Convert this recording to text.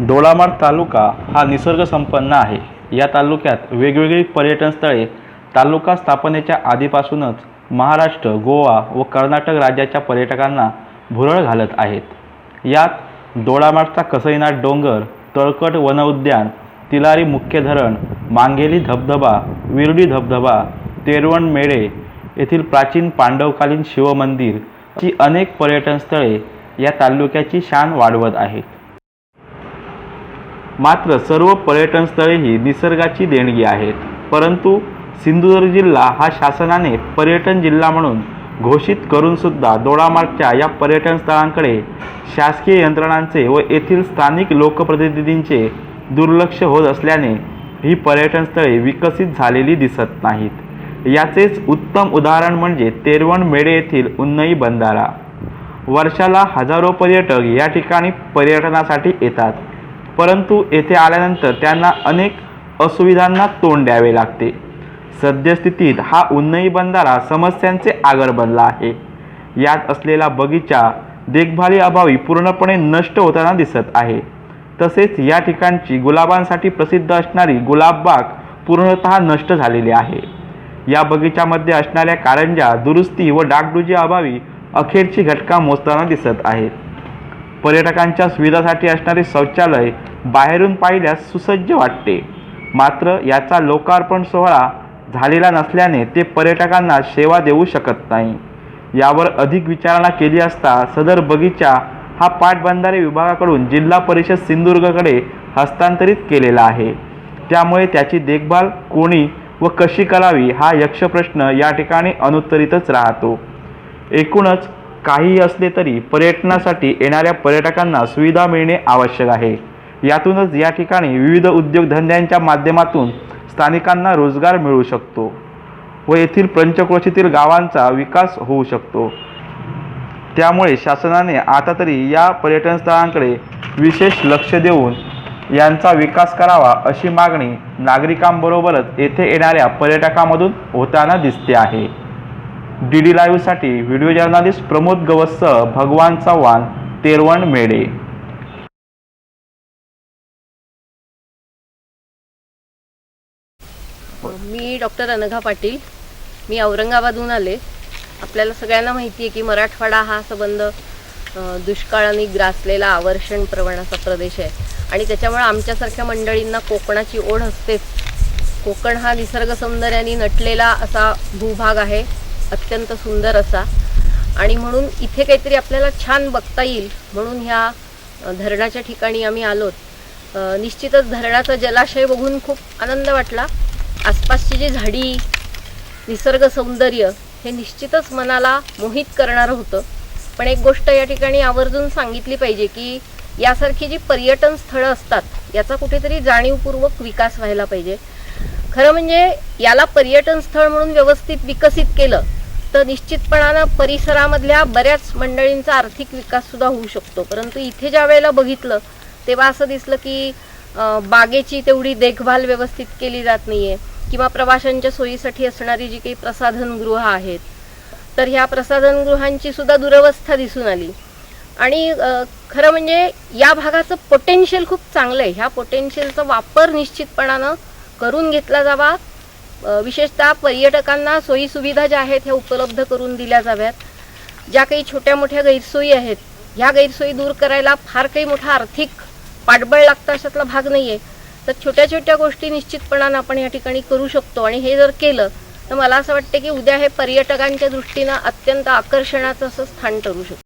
दोडामार्ग तालुका हा निसर्गसंपन्न आहे. या तालुक्यात वेगवेगळी पर्यटन स्थळे तालुका स्थापनेच्या आधीपासूनच महाराष्ट्र गोवा व कर्नाटक राज्याच्या पर्यटकांना भुरळ घालत आहेत. यात दोडामार्गचा कसईनाथ डोंगर तळकट वनउद्यान तिलारी मुख्य धरण मांगेली धबधबा विरडी धबधबा तेरवण मेळे येथील प्राचीन पांडवकालीन शिवमंदिर अशी अनेक पर्यटन स्थळे या तालुक्याची शान वाढवत आहेत. मात्र सर्व पर्यटन स्थळे ही निसर्गाची देणगी आहेत. परंतु सिंधुदुर्ग जिल्हा हा शासनाने पर्यटन जिल्हा म्हणून घोषित करूनसुद्धा दोडामार्गच्या या पर्यटन स्थळांकडे शासकीय यंत्रणांचे व येथील स्थानिक लोकप्रतिनिधींचे दुर्लक्ष होत असल्याने ही पर्यटन स्थळे विकसित झालेली दिसत नाहीत. याचेच उत्तम उदाहरण म्हणजे तेरवण मेढे येथील उन्नई बंधारा. वर्षाला हजारो पर्यटक या ठिकाणी पर्यटनासाठी येतात. परंतु येथे आल्यानंतर त्यांना अनेक असुविधांना तोंड द्यावे लागते. सद्यस्थितीत हा उन्नई बंधारा समस्यांचे आगर बनला आहे. यात असलेला बगीचा देखभालीअभावी पूर्णपणे नष्ट होताना दिसत आहे. तसेच या ठिकाणची गुलाबांसाठी प्रसिद्ध असणारी गुलाबबाग पूर्णतः नष्ट झालेली आहे. या बगीच्यामध्ये असणाऱ्या कारंजा दुरुस्ती व डागडुजी अभावी अखेरची घटका मोजताना दिसत आहेत. पर्यटकांच्या सुविधासाठी असणारे शौचालय बाहेरून पाहिल्यास सुसज्ज वाटते. मात्र याचा लोकार्पण सोहळा झालेला नसल्याने ते पर्यटकांना सेवा देऊ शकत नाही. यावर अधिक विचारणा केली असता सदर बगीचा हा पाटबंधारे विभागाकडून जिल्हा परिषद सिंधुदुर्गकडे हस्तांतरित केलेला आहे. त्यामुळे त्याची देखभाल कोणी व कशी करावी हा यक्षप्रश्न या ठिकाणी अनुत्तरितच राहतो. एकूणच काहीही असले तरी पर्यटनासाठी येणाऱ्या पर्यटकांना सुविधा मिळणे आवश्यक आहे. यातूनच या ठिकाणी विविध उद्योगधंद्यांच्या माध्यमातून स्थानिकांना रोजगार मिळू शकतो व येथील पंचक्रोशीतील गावांचा विकास होऊ शकतो. त्यामुळे शासनाने आता तरी या पर्यटनस्थळांकडे विशेष लक्ष देऊन यांचा विकास करावा अशी मागणी नागरिकांबरोबरच येथे येणाऱ्या पर्यटकामधून होताना दिसते आहे. डी डी लाईव्हसाठी व्हिडिओ जर्नालिस्ट प्रमोद गवससह भगवान चव्हाण तेरवण मेढे. मी डॉक्टर अनघा पाटील. मी औरंगाबादहून आले. आपल्याला सगळ्यांना माहिती आहे की मराठवाडा हा संबंध दुष्काळाने ग्रासलेला आवर्षण प्रवणाचा प्रदेश आहे. आणि त्याच्यामुळे आमच्यासारख्या मंडळींना कोकणाची ओढ असतेच. कोकण हा निसर्ग सौंदर्याने नटलेला असा भूभाग आहे. अत्यंत सुंदर असा. आणि म्हणून इथे काहीतरी आपल्याला छान बघता येईल. म्हणून ह्या धरणाच्या ठिकाणी आम्ही आलोत. निश्चितच धरणाचा जलाशय बघून खूप आनंद वाटला. आसपासची जी झाडी निसर्ग सौंदर्य हे निश्चितच मनाला मोहित करणारं होतं. पण एक गोष्ट या ठिकाणी आवर्जून सांगितली पाहिजे की यासारखी जी पर्यटन स्थळं असतात याचा कुठेतरी जाणीवपूर्वक विकास व्हायला पाहिजे. खरं म्हणजे याला पर्यटन स्थळ म्हणून व्यवस्थित विकसित केलं तर निश्चितपणानं परिसरामधल्या बऱ्याच मंडळींचा आर्थिक विकास सुद्धा होऊ शकतो. परंतु इथे ज्या वेळेला बघितलं तेव्हा असं दिसलं की बागेची तेवढी देखभाल व्यवस्थित केली जात नाहीये किंवा प्रवाशांच्या सोयीसाठी असणारी जी काही प्रसाधनगृह आहेत तर ह्या प्रसाधनगृहांची सुद्धा दुरवस्था दिसून आली. आणि खरं म्हणजे या भागाचं पोटेन्शियल खूप चांगलं आहे ह्या पोटेन्शियलचा वापर निश्चितपणानं करून घेतला जावा विशेषतः पर्यटकांना सोयीसुविधा ज्या आहेत ह्या उपलब्ध करून दिल्या जाव्यात. ज्या काही छोट्या मोठ्या गैरसोयी आहेत ह्या गैरसोयी दूर करायला फार काही मोठा आर्थिक पाठबळ लागतं अशातला भाग नाही आहे तर छोट्या छोट्या गोष्टी निश्चितपणानं आपण या ठिकाणी करू शकतो. आणि हे जर केलं तर मला असं वाटतं की उद्या हे पर्यटकांच्या दृष्टीनं अत्यंत आकर्षणाचं असं स्थान ठरू शकतं.